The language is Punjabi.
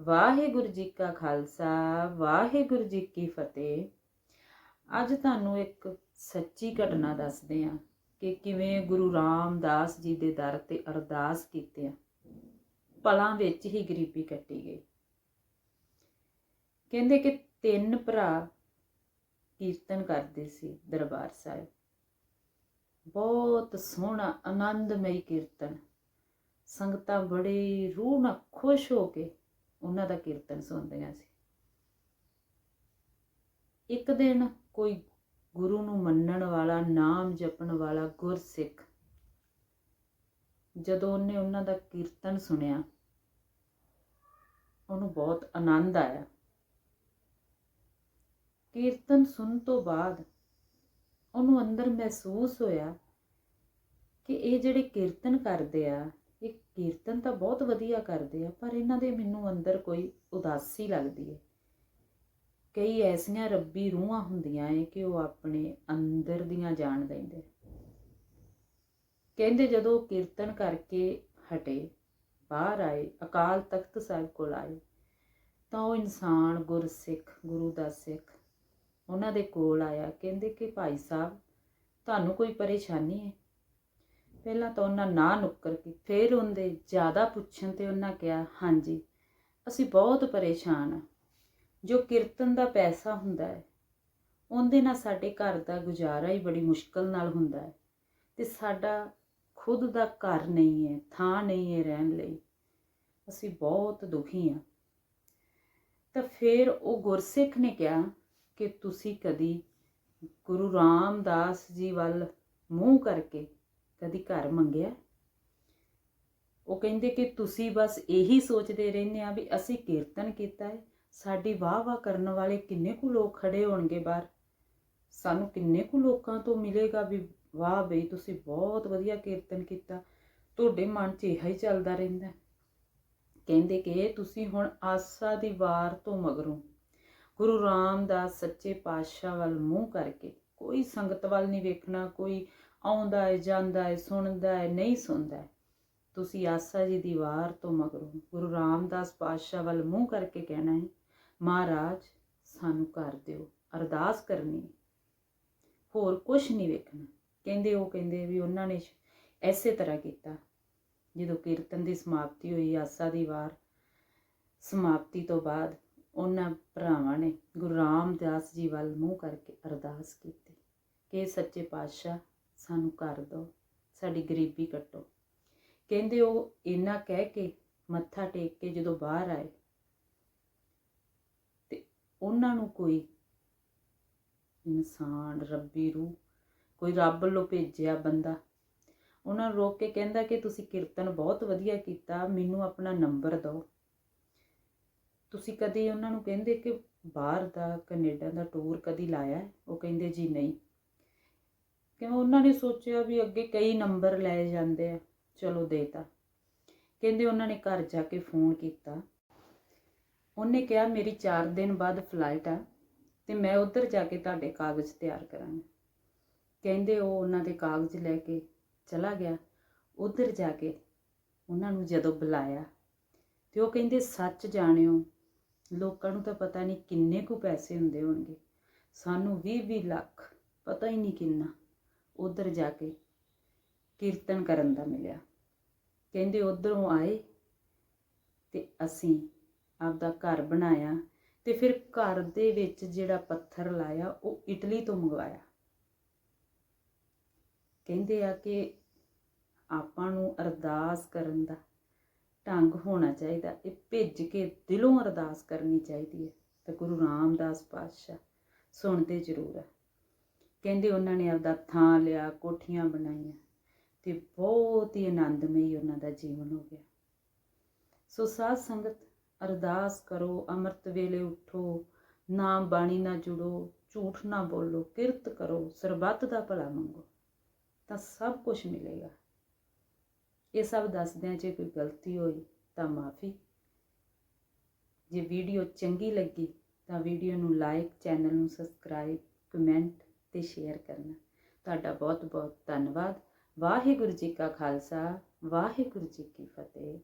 ਵਾਹਿਗੁਰੂ ਜੀ ਕਾ ਖਾਲਸਾ, ਵਾਹਿਗੁਰੂ ਜੀ ਕੀ ਫਤਿਹ। ਅੱਜ ਤੁਹਾਨੂੰ ਇੱਕ ਸੱਚੀ ਘਟਨਾ ਦੱਸਦੇ ਹਾਂ ਕਿ ਕਿਵੇਂ ਗੁਰੂ ਰਾਮਦਾਸ ਜੀ ਦੇ ਦਰ ਤੇ ਅਰਦਾਸ ਕੀਤੇ ਆ। ਪਲਾਂ ਵਿੱਚ ਹੀ ਗਰੀਬੀ ਕੱਟੀ ਗਈ। ਕਹਿੰਦੇ ਕਿ ਤਿੰਨ ਭਰਾ ਕੀਰਤਨ ਕਰਦੇ ਸੀ ਦਰਬਾਰ ਸਾਹਿਬ। ਬਹੁਤ ਸੋਹਣਾ, ਆਨੰਦਮਈ ਕੀਰਤਨ। ਸੰਗਤਾਂ ਬੜੀ ਰੂਹ ਨਾਲ ਖੁਸ਼ ਹੋ ਕੇ ਉਹਨਾਂ ਦਾ ਕੀਰਤਨ ਸੁਣਦੀਆਂ ਸੀ। ਇੱਕ ਦਿਨ ਕੋਈ ਗੁਰੂ ਨੂੰ ਮੰਨਣ ਵਾਲਾ, ਨਾਮ ਜਪਣ ਵਾਲਾ ਗੁਰਸਿੱਖ ਜਦੋਂ ਉਹਨੇ ਉਹਨਾਂ ਦਾ ਕੀਰਤਨ ਸੁਣਿਆ, ਉਹਨੂੰ ਬਹੁਤ ਆਨੰਦ ਆਇਆ। ਕੀਰਤਨ ਸੁਣ ਤੋਂ ਬਾਅਦ ਉਹਨੂੰ ਅੰਦਰ ਮਹਿਸੂਸ ਹੋਇਆ ਕਿ ਇਹ ਜਿਹੜੇ ਕੀਰਤਨ ਕਰਦੇ ਆ ਇਹ ਕੀਰਤਨ ਤਾਂ ਬਹੁਤ ਵਧੀਆ ਕਰਦੇ ਆ, ਪਰ ਇਹਨਾਂ ਦੇ ਮੈਨੂੰ ਅੰਦਰ ਕੋਈ ਉਦਾਸੀ ਲੱਗਦੀ ਹੈ। ਕਈ ਐਸੀਆਂ ਰੱਬੀ ਰੂਹਾਂ ਹੁੰਦੀਆਂ ਏ ਕਿ ਉਹ ਆਪਣੇ ਅੰਦਰ ਦੀਆਂ ਜਾਣ ਦਿੰਦੇ ਕਹਿੰਦੇ ਜਦੋਂ ਉਹ ਕੀਰਤਨ ਕਰਕੇ ਹਟੇ, ਬਾਹਰ ਆਏ, ਅਕਾਲ ਤਖਤ ਸਾਹਿਬ ਕੋਲ ਆਏ, ਤਾਂ ਉਹ ਇਨਸਾਨ ਗੁਰਸਿੱਖ, ਗੁਰੂ ਦਾ ਸਿੱਖ ਉਹਨਾਂ ਦੇ ਕੋਲ ਆਇਆ, ਕਹਿੰਦੇ ਕਿ ਭਾਈ ਸਾਹਿਬ, ਤੁਹਾਨੂੰ ਕੋਈ ਪਰੇਸ਼ਾਨੀ ਹੈ? ਪਹਿਲਾਂ ਤਾਂ ਉਹਨਾਂ ਨਾ ਨੁੱਕਰ ਕੇ ਫਿਰ ਉਹਦੇ ਜ਼ਿਆਦਾ ਪੁੱਛਣ ਤੇ ਉਹਨਾਂ ਕਿਹਾ, ਹਾਂਜੀ, ਅਸੀਂ ਬਹੁਤ ਪਰੇਸ਼ਾਨ ਆ ਜੋ ਕੀਰਤਨ ਦਾ ਪੈਸਾ ਹੁੰਦਾ ਹੈ, ਉਹਦੇ ਨਾਲ ਸਾਡੇ ਘਰ ਦਾ ਗੁਜ਼ਾਰਾ ਹੀ ਬੜੀ ਮੁਸ਼ਕਲ ਨਾਲ ਹੁੰਦਾ ਹੈ ਤੇ ਸਾਡਾ ਖੁਦ ਦਾ ਘਰ ਨਹੀਂ ਹੈ, ਥਾਂ ਨਹੀਂ ਹੈ ਰਹਿਣ ਲਈ। ਅਸੀਂ ਬਹੁਤ ਦੁਖੀ ਹਾਂ। ਤਾਂ ਫਿਰ ਉਹ ਗੁਰਸਿੱਖ ਨੇ ਕਿਹਾ ਕਿ ਤੁਸੀਂ ਕਦੀ ਗੁਰੂ ਰਾਮਦਾਸ ਜੀ ਵੱਲ ਮੂੰਹ ਕਰਕੇ ਕਦੀ ਘਰ ਮੰਗਿਆ? ਉਹ ਕਹਿੰਦੇ ਕਿ ਤੁਸੀਂ ਬਸ ਇਹੀ ਸੋਚਦੇ ਰਹਿੰਦੇ ਆ ਵੀ ਅਸੀਂ ਕੀਰਤਨ ਕੀਤਾ ਹੈ। ਸਾਡੀ ਵਾਹ ਵਾਹ ਕਰਨ ਵਾਲੇ ਕਿੰਨੇ ਕੁ ਲੋਕ ਖੜੇ ਹੋਣਗੇ ਬਾਹਰ? ਸਾਨੂੰ ਕਿੰਨੇ ਕੁ ਲੋਕਾਂ ਤੋਂ ਮਿਲੇਗਾ ਵੀ ਵਾਹ ਬਈ, ਤੁਸੀਂ ਬਹੁਤ ਵਧੀਆ ਕੀਰਤਨ ਕੀਤਾ। ਤੁਹਾਡੇ ਮਨ 'ਚ ਇਹੀ ਚੱਲਦਾ ਰਹਿੰਦਾ ਕਹਿੰਦੇ ਕਿ ਤੁਸੀਂ ਹੁਣ ਆਸਾ ਦੀ ਵਾਰ ਤੋਂ ਮਗਰੋਂ ਗੁਰੂ ਰਾਮਦਾਸ ਸੱਚੇ ਪਾਤਸ਼ਾਹ ਵੱਲ ਮੂੰਹ ਕਰਕੇ ਕੋਈ ਸੰਗਤ ਵੱਲ ਨਹੀਂ ਵੇਖਣਾ, ਕੋਈ ਆਉਂਦਾ ਹੈ ਜਾਂਦਾ ਹੈ ਸੁਣਦਾ ਹੈ ਨਹੀਂ ਸੁਣਦਾ ਤੁਸੀਂ ਆਸਾ ਜੀ ਦੀ ਵਾਰ ਤੋਂ ਮਗਰੋਂ ਗੁਰੂ ਰਾਮਦਾਸ ਪਾਤਸ਼ਾਹ ਵੱਲ ਮੂੰਹ ਕਰਕੇ ਕਹਿਣਾ ਹੈ ਮਹਾਰਾਜ, ਸਾਨੂੰ ਕਰ ਦਿਓ, ਅਰਦਾਸ ਕਰਨੀ ਹੋਰ ਕੁਝ ਨਹੀਂ ਵੇਖਣਾ। ਕਹਿੰਦੇ ਉਹ ਕਹਿੰਦੇ ਵੀ ਉਹਨਾਂ ਨੇ ਐਸੇ ਤਰ੍ਹਾਂ ਕੀਤਾ। ਜਦੋਂ ਕੀਰਤਨ ਦੀ ਸਮਾਪਤੀ ਹੋਈ, ਆਸਾ ਦੀ ਵਾਰ ਸਮਾਪਤੀ ਤੋਂ ਬਾਅਦ ਉਹਨਾਂ ਭਰਾਵਾਂ ਨੇ ਗੁਰੂ ਰਾਮਦਾਸ ਜੀ ਵੱਲ ਮੂੰਹ ਕਰਕੇ ਅਰਦਾਸ ਕੀਤੀ। ਕਿ ਸੱਚੇ ਪਾਤਸ਼ਾਹ ਸਾਨੂੰ ਕਰ ਦਿਓ, ਸਾਡੀ ਗਰੀਬੀ ਕੱਟੋ। ਕਹਿੰਦੇ ਉਹ ਇੰਨਾ ਕਹਿ ਕੇ ਮੱਥਾ ਟੇਕ ਕੇ ਜਦੋਂ ਬਾਹਰ ਆਏ, ਤੇ ਉਹਨਾਂ ਨੂੰ ਕੋਈ ਇਨਸਾਨ, ਰੱਬੀ ਰੂਹ, ਕੋਈ ਰੱਬ ਵੱਲੋਂ ਭੇਜਿਆ ਬੰਦਾ, ਉਹਨਾਂ ਨੂੰ ਰੋਕ ਕੇ ਕਹਿੰਦਾ ਕਿ ਤੁਸੀਂ ਕੀਰਤਨ ਬਹੁਤ ਵਧੀਆ ਕੀਤਾ, ਮੈਨੂੰ ਆਪਣਾ ਨੰਬਰ ਦਿਓ। ਤੁਸੀਂ ਕਦੇ ਉਹਨਾਂ ਨੂੰ ਕਹਿੰਦੇ ਕਿ ਬਾਹਰ ਦਾ, ਕੈਨੇਡਾ ਦਾ ਟੂਰ ਕਦੀ ਲਾਇਆ ਉਹ ਕਹਿੰਦੇ ਜੀ ਨਹੀਂ। ਕਿਉਂ ਉਹਨਾਂ ਨੇ ਸੋਚਿਆ ਵੀ ਅੱਗੇ ਕਈ ਨੰਬਰ ਲਏ ਜਾਂਦੇ ਆ। ਚਲੋ ਦੇਤਾ ਕਹਿੰਦੇ ਉਹਨਾਂ ਨੇ ਘਰ ਜਾ ਕੇ ਫੋਨ ਕੀਤਾ। ਉਹਨੇ ਕਿਹਾ, ਮੇਰੀ 4 ਦਿਨ ਬਾਅਦ ਫਲਾਈਟ ਆ ਤੇ ਮੈਂ ਉੱਧਰ ਜਾ ਕੇ ਤੁਹਾਡੇ ਕਾਗਜ਼ ਤਿਆਰ ਕਰਾਂਗਾ। ਕਹਿੰਦੇ ਉਹ ਉਹਨਾਂ ਦੇ ਕਾਗਜ਼ ਲੈ ਕੇ ਚਲਾ ਗਿਆ। ਉੱਧਰ ਜਾ ਕੇ ਉਹਨਾਂ ਨੂੰ ਜਦੋਂ ਬੁਲਾਇਆ ਤੇ ਉਹ ਕਹਿੰਦੇ, ਸੱਚ ਜਾਣਿਓ, ਲੋਕਾਂ ਨੂੰ ਤਾਂ ਪਤਾ ਨਹੀਂ ਕਿੰਨੇ ਕੁ ਪੈਸੇ ਹੁੰਦੇ ਹੋਣਗੇ। ਸਾਨੂੰ 20-20 ਲੱਖ, ਪਤਾ ਹੀ ਨਹੀਂ ਕਿੰਨਾ। ਉਧਰ ਜਾ ਕੇ ਕੀਰਤਨ ਕਰਨ ਦਾ ਮਿਲਿਆ। ਕਹਿੰਦੇ ਉਧਰੋਂ ਆਏ ਤੇ ਅਸੀਂ ਆਪਦਾ ਘਰ ਬਣਾਇਆ ਤੇ ਫਿਰ ਘਰ ਦੇ ਵਿੱਚ ਜਿਹੜਾ ਪੱਥਰ ਲਾਇਆ, ਉਹ ਇਟਲੀ ਤੋਂ ਮੰਗਵਾਇਆ। ਕਹਿੰਦੇ ਆ ਕਿ ਆਪਾਂ ਨੂੰ ਅਰਦਾਸ ਕਰਨ ਦਾ ਢੰਗ ਹੋਣਾ ਚਾਹੀਦਾ। ਇਹ ਭਿੱਜ ਕੇ ਦਿਲੋਂ ਅਰਦਾਸ ਕਰਨੀ ਚਾਹੀਦੀ ਹੈ ਤਾਂ ਗੁਰੂ ਰਾਮਦਾਸ ਪਾਤਸ਼ਾਹ ਸੁਣਦੇ ਜ਼ਰੂਰ ਆ। ਕਹਿੰਦੇ ਉਹਨਾਂ ਨੇ ਆਪਦਾ ਥਾਂ ਲਿਆ, ਕੋਠੀਆਂ ਬਣਾਈਆਂ ਤੇ ਬਹੁਤ ਹੀ ਆਨੰਦਮਈ ਉਹਨਾਂ ਦਾ ਜੀਵਨ ਹੋ ਗਿਆ। ਸੋ ਸਾਧ ਸੰਗਤ, ਅਰਦਾਸ ਕਰੋ, ਅੰਮ੍ਰਿਤ ਵੇਲੇ ਉਠੋ ਨਾਮ ਬਾਣੀ ਨਾਲ ਜੁੜੋ, ਝੂਠ ਨਾ ਬੋਲੋ, ਕਿਰਤ ਕਰੋ, ਸਰਬੱਤ ਦਾ ਭਲਾ ਮੰਗੋ, ਤਾਂ ਸਭ ਕੁਝ ਮਿਲੇਗਾ। ਇਹ ਸਭ ਦੱਸਦਿਆਂ ਜੇ ਕੋਈ ਗਲਤੀ ਹੋਈ ਤਾਂ ਮਾਫੀ। ਜੇ ਵੀਡੀਓ ਚੰਗੀ ਲੱਗੀ ਤਾਂ ਵੀਡੀਓ ਨੂੰ ਲਾਈਕ, ਚੈਨਲ ਨੂੰ ਸਬਸਕ੍ਰਾਈਬ, ਕਮੈਂਟ ਤੇ ਸ਼ੇਅਰ ਕਰਨਾ। ਤੁਹਾਡਾ ਬਹੁਤ ਬਹੁਤ ਧੰਨਵਾਦ। ਵਾਹਿਗੁਰੂ ਜੀ ਕਾ ਖਾਲਸਾ, ਵਾਹਿਗੁਰੂ ਜੀ ਕੀ ਫਤਿਹ।